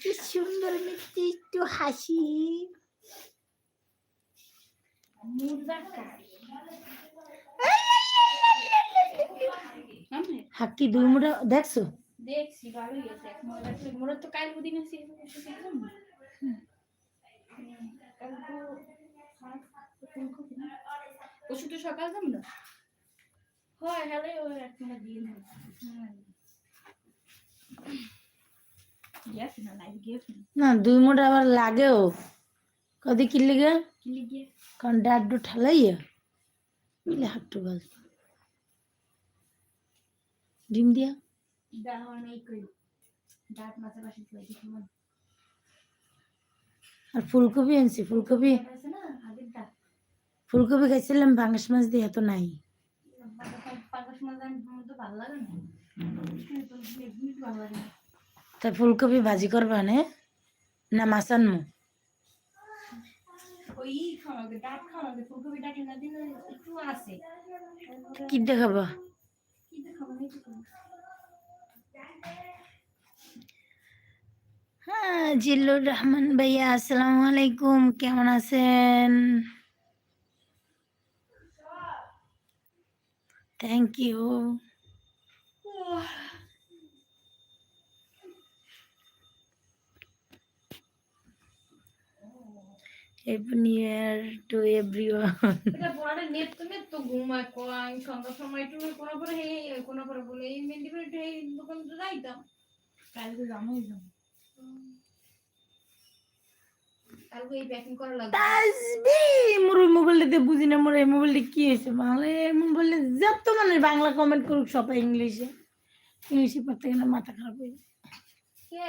কি সুন্দর মিষ্টি একটু হাসি। হাক্কি দুই মুঠা দেখছ? দেখছি ভালোই আছে এক মোড়া মোড়া তো কাল বুদিন আছে ওষুধ তো সকাল যাম না? হয় হ্যালো ওই এক মিনিট দিয়ে নেব গেছে না দুই মুঠা আবার লাগেও। কদি কি লিগে? কারণ ডাড্ডু ঠালাইয়া হাট্টু ডিম দিয়া? আর ফুলকপি আনছি ফুলকপি। ফুলকপি খাইছিলাম ভাঙাস মাছ দিয়ে এত নাই। মাছ ভালো লাগে না। তাই ফুলকপি ভাজি করবা নে? না মাছ আনমু? আছে। কি দেখাবা? দেখাবো হ্যাঁ জিল্লুর রহমান ভাইয়া আসসালামু আলাইকুম কেমন আছেন? Thank you happy new to everyone এটা পরে নেট তো নেট তো ঘুমায় কোয়াং সন্ধ্যার সময় একটু কোনো পরে হে কোনো পরে বলে এই মেহেন্দি করে একটু এই দোকান তো যাইতাম। কালকে জানোই যাব। কালকে এই প্যাকিং করা লাগবে। তাসবি মোর মোবাইলটাতে বুঝি না মোর এই মোবাইলটা কি হয়েছে? বাংলা মোবাইলে যত মানে বাংলা কমেন্ট করুক সবাই ইংলিশে। ইংলিশে পড়তে গেলে মাথা খারাপ হয়ে যায়। কে?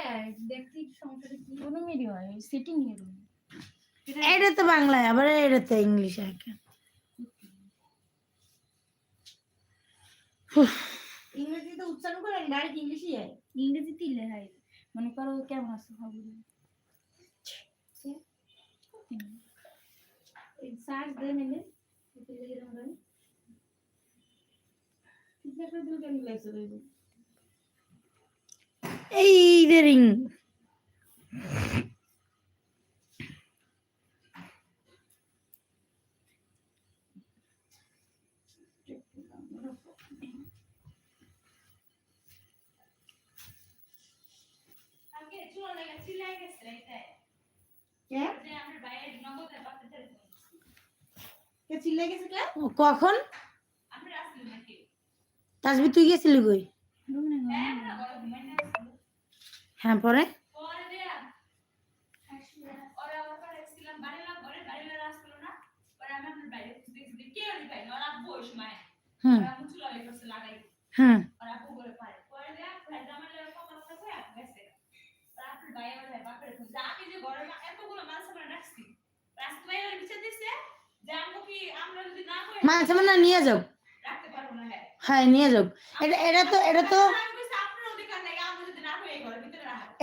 দেখছি সমস্যাটা কি? কোনো মেরি হয় সেটিং এর এটা তো বাংলায় আবার এটা তো ইংলিশে একে। ইংরেজিতে উচ্চারণ করে ডাইরেক্ট ইংলিশই হয় ইংরেজিতে লেখা হয় মনে করো কেমন আছো ভাবো সার্চ মিলাইছে রইব এই রিং কে কে চিল্লাই গেছে কে ও, কখন? তাসবি তুই গেছিলি কই? হ্যাঁ পরে? হুম। হুম নিয়ে যাও। হ্যাঁ নিয়ে যাও। এটা এটা তো এটা তো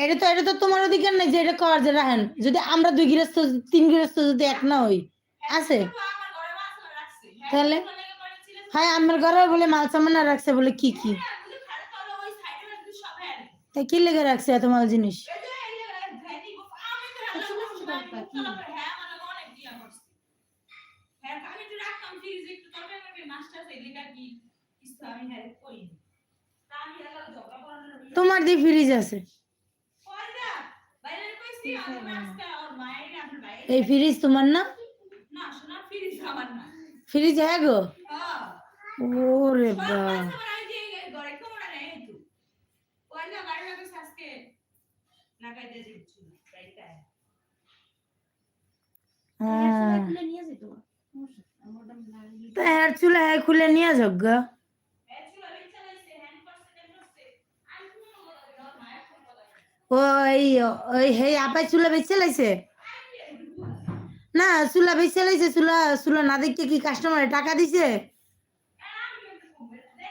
এটা তো এটা তো তোমার অধিকার নেই যে এটা কর যে রাখেন। যদি আমরা দুই গৃহস্থ, তিন গৃহস্থ যদি এক না হই, আছে? তাহলে? হ্যাঁ আমার ঘরে বলে মাল সামানা রাখছে বলে কি কি? তাই কি লেগে রাখছে এত মাল জিনিস? তোমার দিয়ে ফ্রিজ আছে। এই ফ্রিজ তোমার না? ফ্রিজ হ্যাঁ গো। ওরে হ্যাঁ। দাম লাগে তা হ্যাঁ চুলা হ্যাঁ খুলে নিয়ে গা। ওই ওই হে আপাই চুলা বেচে লাইছে না চুলা বেচে লাইছে চুলা চুলা না দেখতে কি কাস্টমারে টাকা দিছে?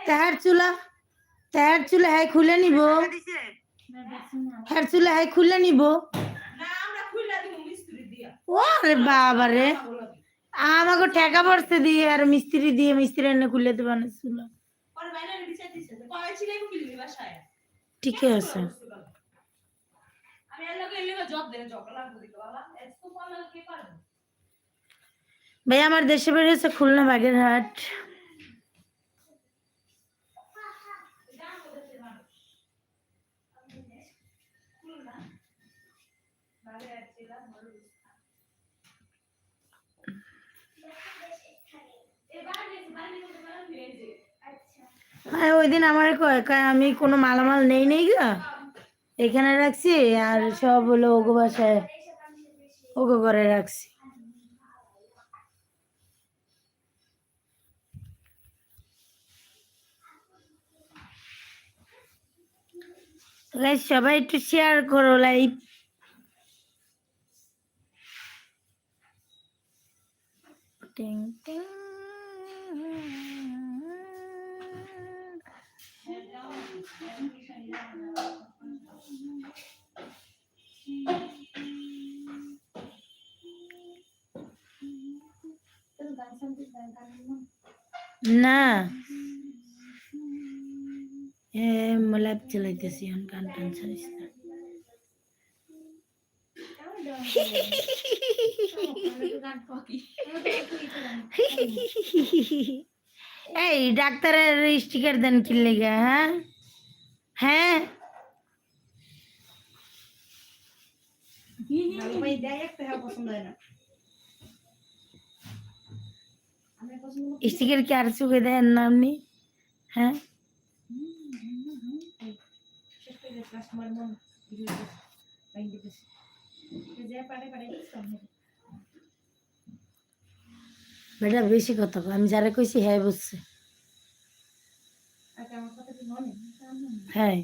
তাহার চুলা তাহার চুলা হ্যাঁ খুলে নিব। হ্যাঁ চুলা হ্যাঁ খুলে নিব। ওরে বাবা রে আমাকে ঠেকা পড়ছে দিয়ে আর মিস্ত্রি দিয়ে মিস্ত্রি এনে খুলে দেবে না চুলা ঠিকই আছে। ভাই আমার দেশে বেরিয়েছে খুলনা বাগেরহাট। হ্যাঁ ওই দিন আমার আমি কোনো মালামাল নেই নেই গা। এখানে রাখছি, আর সব হলো ওগো বাসায়, ওগো ঘরে রাখছি। সবাই একটু শেয়ার করো লাইভ টিং টিং না এ লাইভ চালাইতেছি এখন গান টান ছাড়িস না এই ডাক্তারের স্টিকার দেন কি লেগে হ্যাঁ হ্যাঁ ভাই দেয় একটা হ্যাঁ পছন্দ হয় না আমি পছন্দ স্টিকার কি আর চোখে দেন না আপনি হ্যাঁ বেশি কথা আমি যারা কইছি হ্যাঁ বুঝছে হ্যাঁ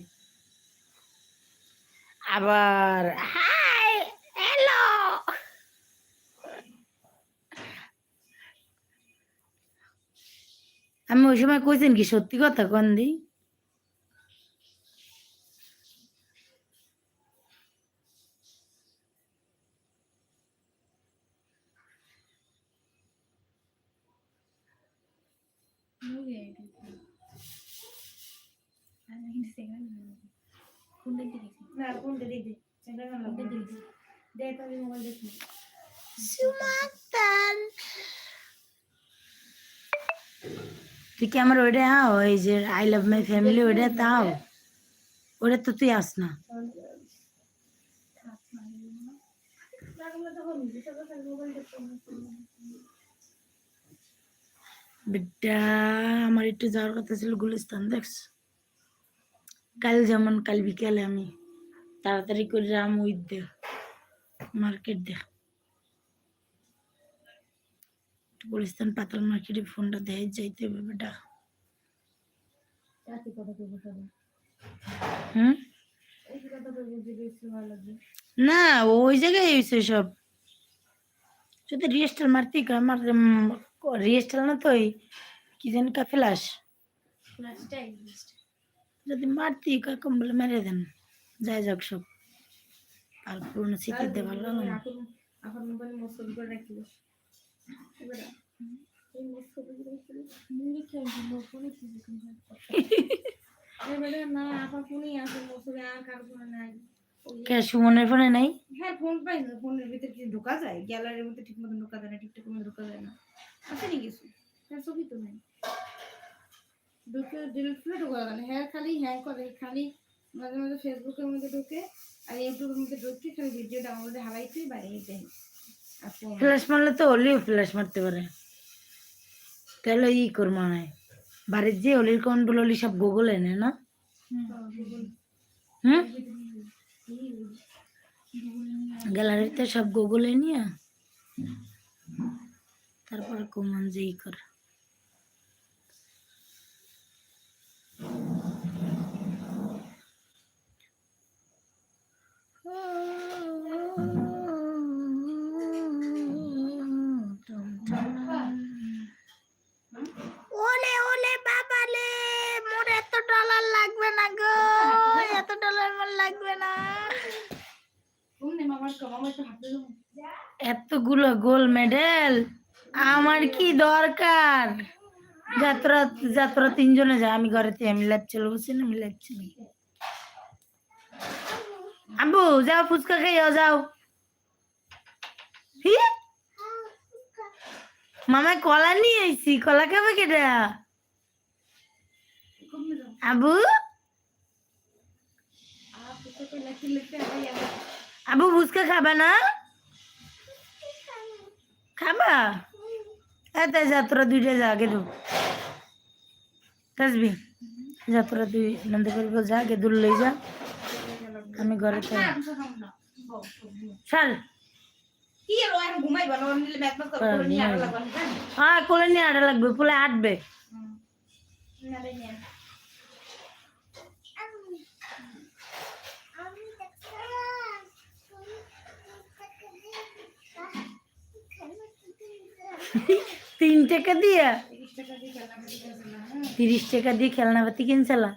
আবার হাই হ্যালো আমি ওই সময় কইছেন কি সত্যি কথা কন দি কোনটা দিদি সেটা না কোনটা দিদি দে তো আমি মোবাইল দেখি সুমাতান তুই কি আমার ওইটা হাও এই যে আই লাভ মাই ফ্যামিলি ওইটা তাও। ওটা তো তুই আস না। বেটা আমার একটু যাওয়ার কথা ছিল গুলিস্তান দেখছ? কাল যেমন কাল বিকেলে আমি তাড়াতাড়ি করে রাম উইথ দে মার্কেট দে। গুলিস্তান পাতাল মার্কেটে ফোনটা দেয় যাইতে হবে বেটা। না ওই জায়গায় হয়েছে সব। শুধু রিয়েস্টাল মারতেই কয়, আমার রিয়েস্টাল না তো কি জানি কা লাস্টটাই যদি মারতেই কয় কম বলে মেরে দেন যাই যাক সব। আর পুরোনো স্মৃতি দিয়ে ভালো লাগল না। সুমনের ফোনে নাই? হ্যাঁ ফোন পাই না ফোনের ভিতরে কিছু ঢোকা যায় গ্যালারির মধ্যে ঠিক মতো ঢোকা যায় না। টিকটকের মধ্যে ঢোকা যায় না আছে নি কিছু হ্যাঁ ছবি তো নাই ঢুকে ডিলিট করে ঢোকা যায় না। হ্যাঁ খালি হ্যাঁ করে খালি মাঝে মাঝে ফেসবুকের মধ্যে ঢুকে আর ইউটিউবের মধ্যে ঢুকে খালি ভিডিও ডাউনলোডে হারাইতে বাইরে দেয় ফ্ল্যাশ মারলে তো অলিও ফ্ল্যাশ মারতে পারে। তাহলে ই কর মনে হয় বাড়ির যে অলির কোনগুলো অলি সব গুগল এনে না? হুম? গ্যালারিতে সব গুগলে নিয়ে। তারপর কমান যে ই কর। এতগুলো গোল মেডেল? আমার কি দরকার? যাত্রা যাত্রা তিনজনে যায় আমি ঘরেতে আমি ল্যাব চলে বসি না আমি ল্যাব চলি। আবু যাও ফুচকা খাইও যাও। হি? মামাই কলা নিয়ে আইছি কলা খাবে কেটা আবু আবু ফুচকা খাবে না? খাবা? এত যা তোরা দুইটা যা আগে দু তাসবি যা তোরা দুই নন্দে করব যা আগে দূর লই যা। আমি ঘরে। চল হ্যাঁ, নিয়ে লাগবে। হ্যাঁ কোলে নিয়ে আটা লাগবে পুলে আটবে। তিন টাকা দিয়ে? 30 টাকা দিয়ে খেলনা বাটি কিনছিলাম তিরিশ টাকা দিয়ে খেলনা পাতি কিনছিলা?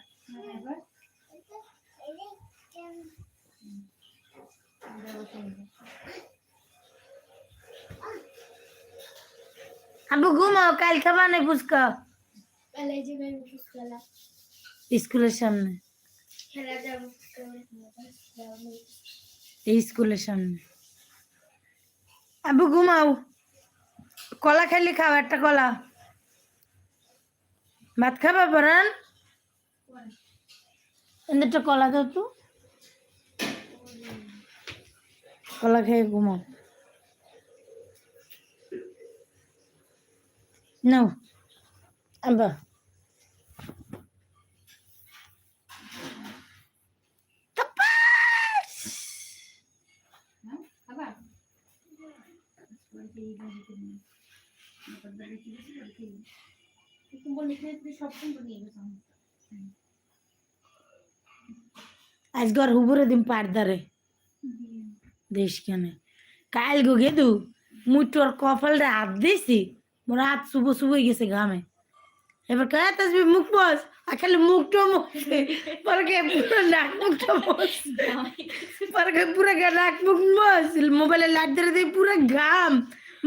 আবু ঘুমাও কাল খাবা নাই ফুচকা. স্কুলের সামনে। এই স্কুলের সামনে। আবু ঘুমাও। কলা খাইলে খাও একটা কলা। ভাত খাবা পরান এদের কলা দাও তো। কলা খেয়ে ঘুমাও। নাও। আবা আবার বাড়িতে এই গেছো আজগর হুবুরে দিন পারদারে। দেশ কেনে। কাল গো গেদু, মুই তোর কপালটা হাত দিছি, মোর হাত শুভ শুভ গেছে ঘামে। এবার কে তাসবি মুখ বস, আর খালি মুখটা মুখছে পরে কে পুরো নাক মুখটা বস। পরে কে পুরো নাক মুখ বস। মোবাইলে লাইট ধরে দিয়ে পুরো ঘাম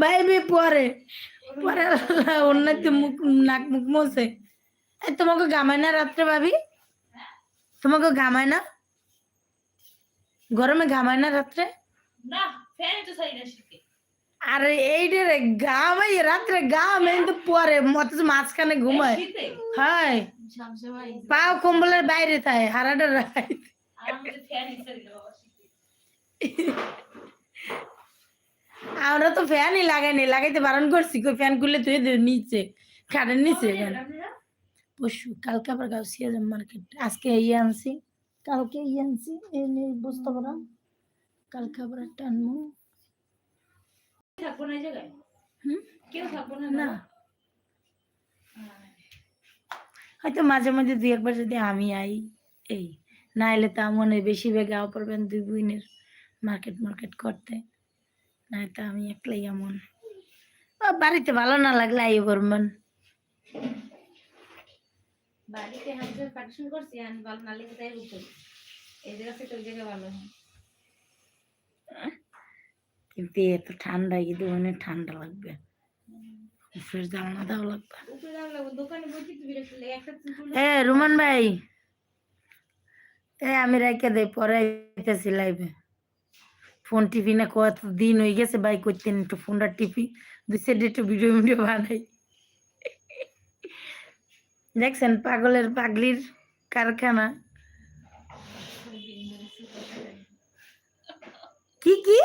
বাইবে পরে। পরে অন্যতে মুখ নাক মুখ মসে এই তোমাকে ঘামায় না রাত্রে ভাবি? তোমাকে ঘামায় না? গরমে ঘামায় না রাত্রে? তো আরে এইটা রে ঘামাই রাত্রে ঘাম কিন্তু পরে অথচ মাঝখানে ঘুমায়। শীতে? হাই পাও কম্বলের বাইরে থাকে হারাটা রায় আমাদের ফ্যান ইসে বাবা শীতে আমরা তো ফ্যানই লাগাইনি লাগাইতে বারণ করছি কই ফ্যান খুললে তুই নিচে খাটের নিচে পরশু কালকে আবার গাউসিয়া মার্কেট আজকে ইয়ে আনছি। কালকে ইয়ে আনছি এই নিয়ে বুঝতে পারো কালকে আবার একটা আনব। থাকব না এই জায়গায়? হুম? কেউ থাকব না না। হয়তো মাঝে মাঝে দুই একবার যদি আমি আই এই না এলে তা মনে বেশি বেগে আও দুই বোনের মার্কেট মার্কেট করতে। না তো আমি একলাই এমন। ও, বাড়িতে ভালো না লাগলে আই করবেন বাড়িতে পার্টিশন করছি ভালো না তাই কিন্তু এত ঠান্ডা কিন্তু অনেক ঠান্ডা লাগবে। জানলা লাগবে। রুমান ভাই। এ আমি রাইকে দেই পরে আইতেছি লাইভে ফোন টিপি না কত দিন হয়ে গেছে ভাই করতেন একটু ফোনটা টিপি। দুই সাইডে একটু ভিডিও ভিডিও বানাই। দেখছেন পাগলের পাগলির কারখানা? কি কি?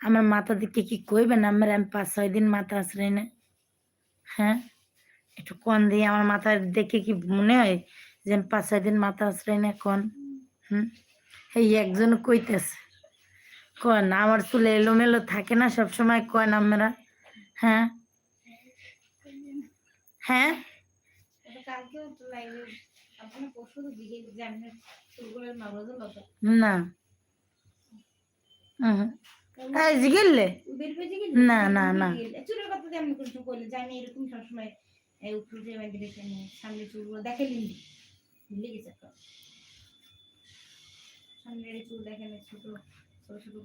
আমার মাথা দিকে কি কইবেন? আমার আমি পাঁচ, ছয় দিন মাথা আশ্রয় না হ্যাঁ? একটু কন দিয়ে আমার মাথা দেখে কি মনে হয় যে পাঁচ ছয় দিন মাথা আশ্রয় না কন? হুম? এই একজন কইতেছে কন আমার চুলে এলোমেলো থাকে না সব সময় কন আমরা? হ্যাঁ? হ্যাঁ? না। না, না, না। সবসময় এই উপরে এখানে সামনে চুলগুলো দেখে লিলি ভুলে গেছে একটা সামনের চুল ছোট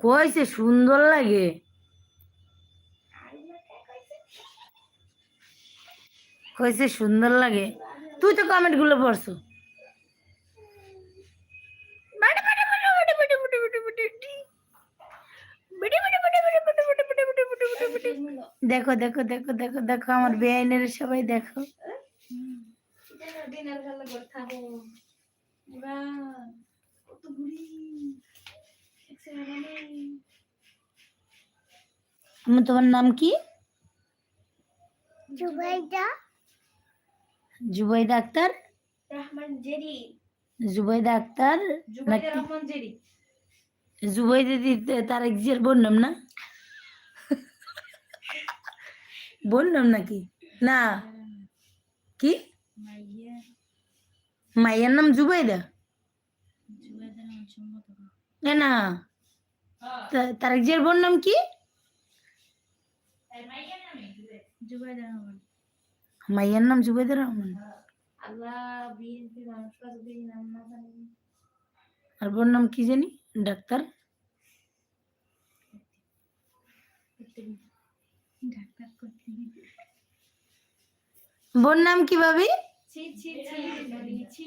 কইছে সুন্দর লাগে। কইছে? সুন্দর লাগে। তুই তো কমেন্টগুলো পড়ছো। দেখো দেখো দেখো দেখো দেখো আমার বেআইনের সবাই দেখো। আমি তোমার নাম কি? জুবাইদা। জুবাইদা আক্তার? রহমান জেরি। জুবাইদা আক্তার? জুবাইদা রহমান জেরি। জুবাইদা দিদি তার একজিয়ার বোন নাম না? বোন নাম নাকি? না। কি? মাইয়া মাইয়ার নাম জুবাইদা? না না। তা- তার একজিয়ার বোন নাম কি? মাইয়ার নাম জুবাইদা রহমান। আর বোন নাম কি জানি? ডাক্তার। ডাক্তার। বোন নাম কি ভাবি? ছি ছি ছি নদী ছি।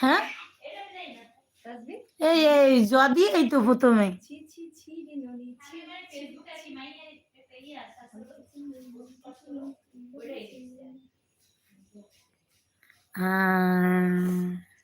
হ্যাঁ? এই এই যদি এই তো প্রথমে। ছি ছি ছি রে নদী ছি। হ্যাঁ।